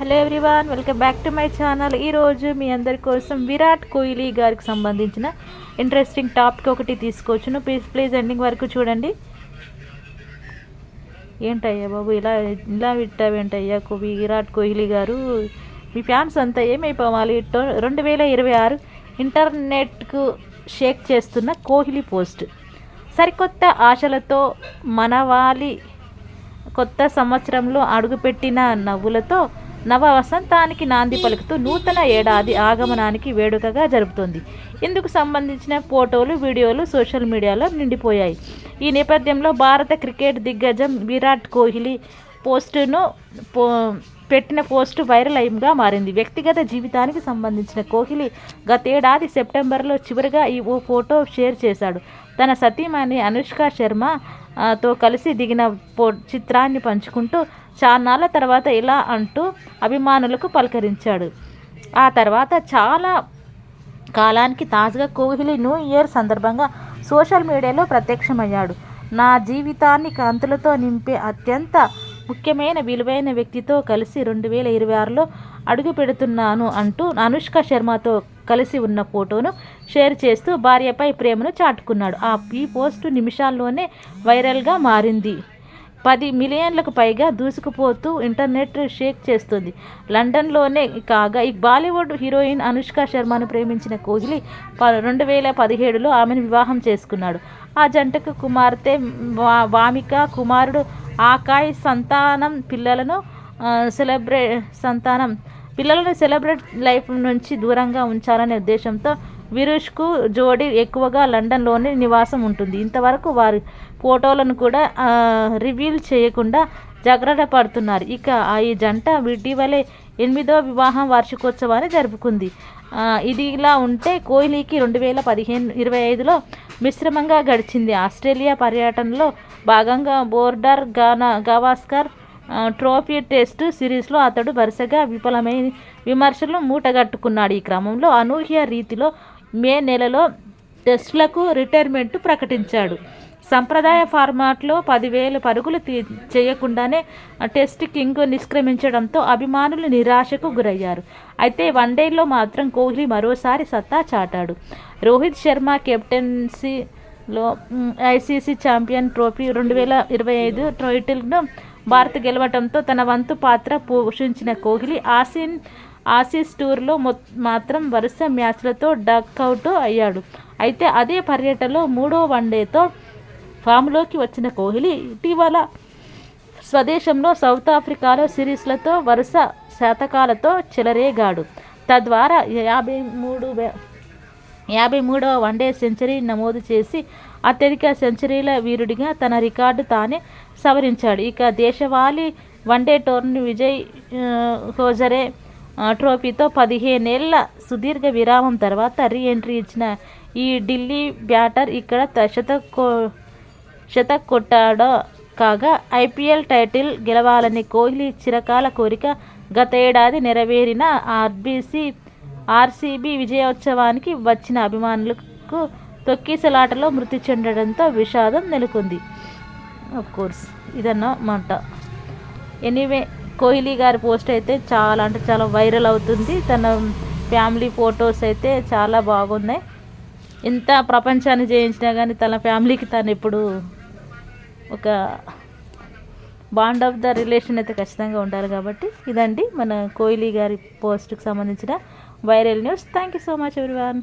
Hello everyone welcome back to my channel. ఈరోజు మీ అందరి కోసం విరాట్ కోహ్లీ గారికి సంబంధించిన ఇంట్రెస్టింగ్ టాపిక్ ఒకటి తీసుకొచ్చును ప్లీజ్ ప్లీజ్ ఎండింగ్ వరకు చూడండి. ఏంటయ్యా బాబు ఇలా ఇలా విట్టావేంటయ్యా కో- విరాట్ కోహ్లీ గారు? మీ ఫ్యాన్స్ అంతా ఏమైపోవాలి? రెండు వేల ఇరవై ఆరు ఇంటర్నెట్కు షేక్ చేస్తున్న కోహ్లీ పోస్ట్. సరికొత్త ఆశలతో మనవాలి కొత్త సంవత్సరంలో అడుగుపెట్టిన నవ్వులతో నవ వసంతానికి నాంది పలుకుతూ నూతన ఏడాది ఆగమనానికి వేడుకగా జరుపుతోంది. ఇందుకు సంబంధించిన ఫోటోలు వీడియోలు సోషల్ మీడియాలో నిండిపోయాయి. ఈ నేపథ్యంలో భారత క్రికెట్ దిగ్గజం విరాట్ కోహ్లీ పోస్టును పో పెట్టిన పోస్టు వైరల్ అయ్యంగా మారింది. వ్యక్తిగత జీవితానికి సంబంధించిన కోహ్లీ గతేడాది సెప్టెంబర్లో చివరిగా ఈ ఓ ఫోటో షేర్ చేశాడు. తన సతీమణి అనుష్క శర్మ తో కలిసి దిగిన పో చిత్రాన్ని పంచుకుంటూ చాన్నాళ్ళ తర్వాత ఇలా అంటూ అభిమానులకు పలకరించాడు. ఆ తర్వాత చాలా కాలానికి తాజాగా కోహ్లీ న్యూ ఇయర్ సందర్భంగా సోషల్ మీడియాలో ప్రత్యక్షమయ్యాడు. నా జీవితాన్ని కాంతులతో నింపే అత్యంత ముఖ్యమైన విలువైన వ్యక్తితో కలిసి రెండు వేల ఇరవై ఆరులో అడుగు పెడుతున్నాను అంటూ అనుష్క శర్మతో కలిసి ఉన్న ఫోటోను షేర్ చేస్తూ భార్యపై ప్రేమను చాటుకున్నాడు. ఆ ఈ పోస్టు నిమిషాల్లోనే వైరల్గా మారింది. పది మిలియన్లకు పైగా దూసుకుపోతూ ఇంటర్నెట్ షేక్ చేస్తుంది. లండన్లోనే కాగా ఈ బాలీవుడ్ హీరోయిన్ అనుష్క శర్మను ప్రేమించిన కోహ్లీ ప రెండు వేల పదిహేడులో ఆమెను వివాహం చేసుకున్నాడు. ఆ జంటకు కుమార్తె వా- వామిక కుమారుడు ఆకాయ్ సంతానం పిల్లలను సెలబ్రే సంతానం పిల్లలను సెలబ్రేట్ లైఫ్ నుంచి దూరంగా ఉంచాలనే ఉద్దేశంతో విరుష్కు జోడి ఎక్కువగా లండన్లోనే నివాసం ఉంటుంది. ఇంతవరకు వారి ఫోటోలను కూడా రివీల్ చేయకుండా జాగ్రత్త పడుతున్నారు. ఇక ఆ ఈ జంట ఇటీవలే ఎనిమిదో వివాహం వార్షికోత్సవాన్ని జరుపుకుంది. ఇది ఇలా ఉంటే కోహ్లీకి రెండు వేల పదిహేను ఇరవై ఐదులో మిశ్రమంగా గడిచింది. ఆస్ట్రేలియా పర్యటనలో భాగంగా బోర్డర్ గానా గవాస్కర్ ట్రోఫీ టెస్ట్ సిరీస్లో అతడు వరుసగా విఫలమైన విమర్శలు మూటగట్టుకున్నాడు. ఈ క్రమంలో అనూహ్య రీతిలో మే నెలలో టెస్టులకు రిటైర్మెంట్ ప్రకటించాడు. సంప్రదాయ ఫార్మాట్లో పదివేల పరుగులు తీ చేయకుండానే టెస్ట్ కింగ్ నిష్క్రమించడంతో అభిమానులు నిరాశకు గురయ్యారు. అయితే వన్డేలో మాత్రం కోహ్లీ మరోసారి సత్తా చాటాడు. రోహిత్ శర్మ కెప్టెన్సీలో ఐసీసీ ఛాంపియన్ ట్రోఫీ రెండు వేల ఇరవై ఐదు టైటిల్ను భారత్ గెలవటంతో తన వంతు పాత్ర పోషించిన కోహ్లీ ఆసిన్ ఆసీస్ టూర్లో మొ మాత్రం వరుస మ్యాచ్లతో డక్అవుట్ అయ్యాడు. అయితే అదే పర్యటనలో మూడో వన్డేతో ఫామ్లోకి వచ్చిన కోహ్లీ ఇటీవల స్వదేశంలో సౌత్ ఆఫ్రికాలో సిరీస్లతో వరుస శతకాలతో చెలరేగాడు. తద్వారా యాభై మూడు యాభై మూడవ వన్డే సెంచరీ నమోదు చేసి అత్యధిక సెంచరీల వీరుడిగా తన రికార్డు తానే సవరించాడు. ఇక దేశవాళీ one day tourney Vijay Hazare ట్రోఫీతో పదిహేనేళ్ళ సుదీర్ఘ విరామం తర్వాత రీ ఎంట్రీ ఇచ్చిన ఈ ఢిల్లీ బ్యాటర్ ఇక్కడ త- శతకో శతక్ కొట్టాడో కాగా ఐపీఎల్ టైటిల్ గెలవాలని కోహ్లీ చిరకాల కోరిక గత ఏడాది నెరవేరిన ఆర్బీసీ ఆర్సీబీ విజయోత్సవానికి వచ్చిన అభిమానులకు తొక్కిసలాటలో మృతి చెందడంతో విషాదం నెలకొంది. కోర్స్ ఇదన్నమాట ఎనీవే కోహ్లీ గారి పోస్ట్ అయితే చాలా అంటే చాలా వైరల్ అవుతుంది. తన ఫ్యామిలీ ఫొటోస్ అయితే చాలా బాగున్నాయి. ఎంత ప్రపంచాన్ని జయించినా కానీ తన ఫ్యామిలీకి తను ఎప్పుడు ఒక బాండ్ ఆఫ్ ద రిలేషన్ అయితే ఖచ్చితంగా ఉండాలి కాబట్టి ఇదండి మన కోహ్లీ గారి పోస్ట్కి సంబంధించిన viral news. Thank you so much everyone